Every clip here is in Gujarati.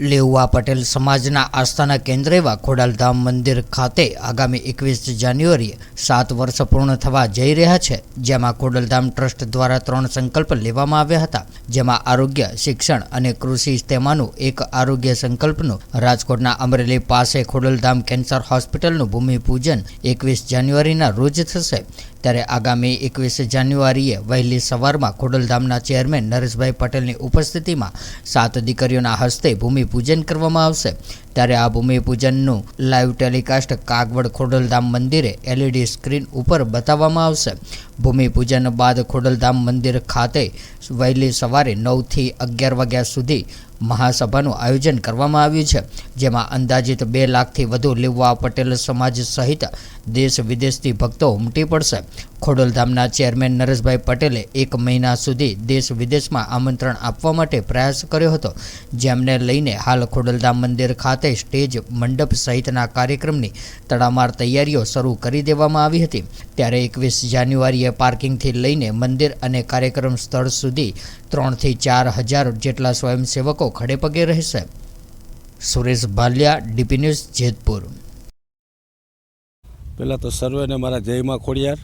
લેઉવા પટેલ સમાજના આસ્થાના કેન્દ્ર એવા ખોડાલધામ મંદિર ખાતે આગામી એકવીસ જાન્યુઆરીએ સાત વર્ષ પૂર્ણ થવા જઈ રહ્યા છે. જેમાં ખોડલધામ ટ્રસ્ટ દ્વારા ત્રણ સંકલ્પ લેવામાં આવ્યા હતા. જેમાં આરોગ્ય, શિક્ષણ અને કૃષિ તેમાંનું એક આરોગ્ય સંકલ્પનું રાજકોટના અમરેલી પાસે ખોડલધામ કેન્સર હોસ્પિટલનું ભૂમિપૂજન એકવીસ જાન્યુઆરીના રોજ થશે. ત્યારે આગામી એકવીસ જાન્યુઆરીએ વહેલી સવારમાં ખોડલધામના ચેરમેન નરેશભાઈ પટેલની ઉપસ્થિતિમાં સાત દીકરીઓના હસ્તે ભૂમિપૂજન કરવામાં આવશે. ત્યારે આ ભૂમિપૂજનનું લાઈવ ટેલિકાસ્ટ કાગવડ ખોડલધામ મંદિરે એલઈડી સ્ક્રીન ઉપર બતાવવામાં આવશે. ભૂમિપૂજન બાદ ખોડલધામ મંદિર ખાતે વહેલી સવારે નવથી અગિયાર વાગ્યા સુધી મહાસભાનું આયોજન કરવામાં આવ્યું છે, જેમાં અંદાજિત બે લાખથી વધુ લીવવા પટેલ સમાજ સહિત દેશ વિદેશથી ભક્તો ઉમટી પડશે. ખોડલધામના ચેરમેન નરેશભાઈ પટેલે એક મહિના સુધી દેશ વિદેશમાં આમંત્રણ આપવા માટે પ્રયાસ કર્યો હતો, જેમને લઈને હાલ ખોડલધામ મંદિર ખાતે સ્ટેજ મંડપ સહિતના કાર્યક્રમની તડામાર તૈયારીઓ શરૂ કરી દેવામાં આવી હતી. ત્યારે એકવીસ જાન્યુઆરીએ પાર્કિંગથી લઈને મંદિર અને કાર્યક્રમ સ્થળ સુધી ત્રણથી ચાર હજાર જેટલા સ્વયંસેવકો ખડેપગે રહેશે. Suresh Bhaliya, DP news, Jetpur. પહેલાં તો સર્વેને મારા જયમાં ખોડિયાર.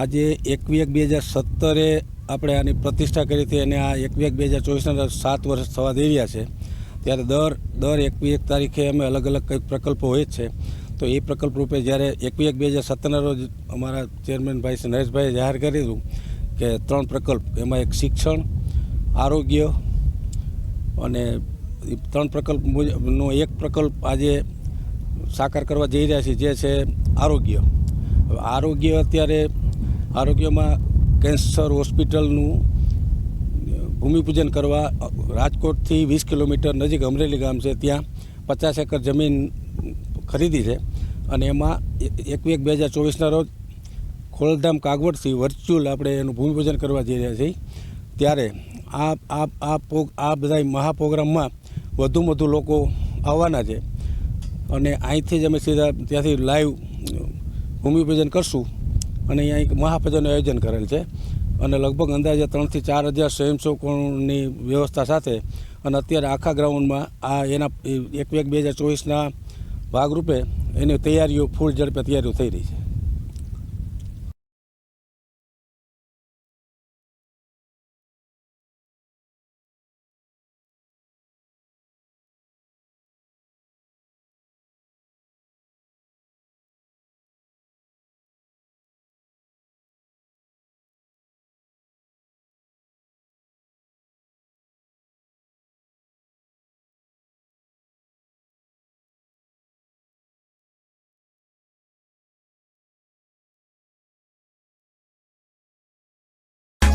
આજે એકવી એક બે હજાર સત્તરે આપણે આની પ્રતિષ્ઠા કરી હતી અને આ એકવી એક બે હજાર ચોવીસના સાત વર્ષ થવા દઈ રહ્યા છે. ત્યારે દર દર એકવી એક તારીખે અમે અલગ અલગ કંઈક પ્રકલ્પો હોય જ છે. તો એ પ્રકલ્પ રૂપે જ્યારે એકવી એક બે હજાર સત્તરના રોજ અમારા ચેરમેન ભાઈ નરેશભાઈએ જાહેર કર્યું કે ત્રણ પ્રકલ્પ, એમાં એક શિક્ષણ, આરોગ્ય અને ત્રણ પ્રકલ્પ મુજબનો એક પ્રકલ્પ આજે સાકાર કરવા જઈ રહ્યા છીએ જે છે આરોગ્ય. આરોગ્ય અત્યારે આરોગ્યમાં કેન્સર હોસ્પિટલનું ભૂમિપૂજન કરવા રાજકોટથી વીસ કિલોમીટર નજીક અમરેલી ગામ છે, ત્યાં પચાસ એકર જમીન ખરીદી છે. અને એમાં એક બે હજાર ચોવીસના રોજ ખોલધામ કાગવડથી વર્ચ્યુઅલ આપણે એનું ભૂમિપૂજન કરવા જઈ રહ્યા છીએ. ત્યારે આ આ આ પોગ આ બધા મહાપ્રોગ્રામમાં વધુ વધુ લોકો આવવાના છે. અને અહીંથી જ અમે સીધા ત્યાંથી લાઈવ ભૂમિપૂજન કરશું. અને અહીંયા એક મહાપૂજનનું આયોજન કરેલ છે. અને લગભગ અંદાજે ત્રણથી ચાર હજાર સ્વયંસેવકોની વ્યવસ્થા સાથે અને અત્યારે આખા ગ્રાઉન્ડમાં આ એના એક એક બે હજાર ચોવીસના ભાગરૂપે એની તૈયારીઓ ફૂલ ઝડપે તૈયારીઓ થઈ રહી છે.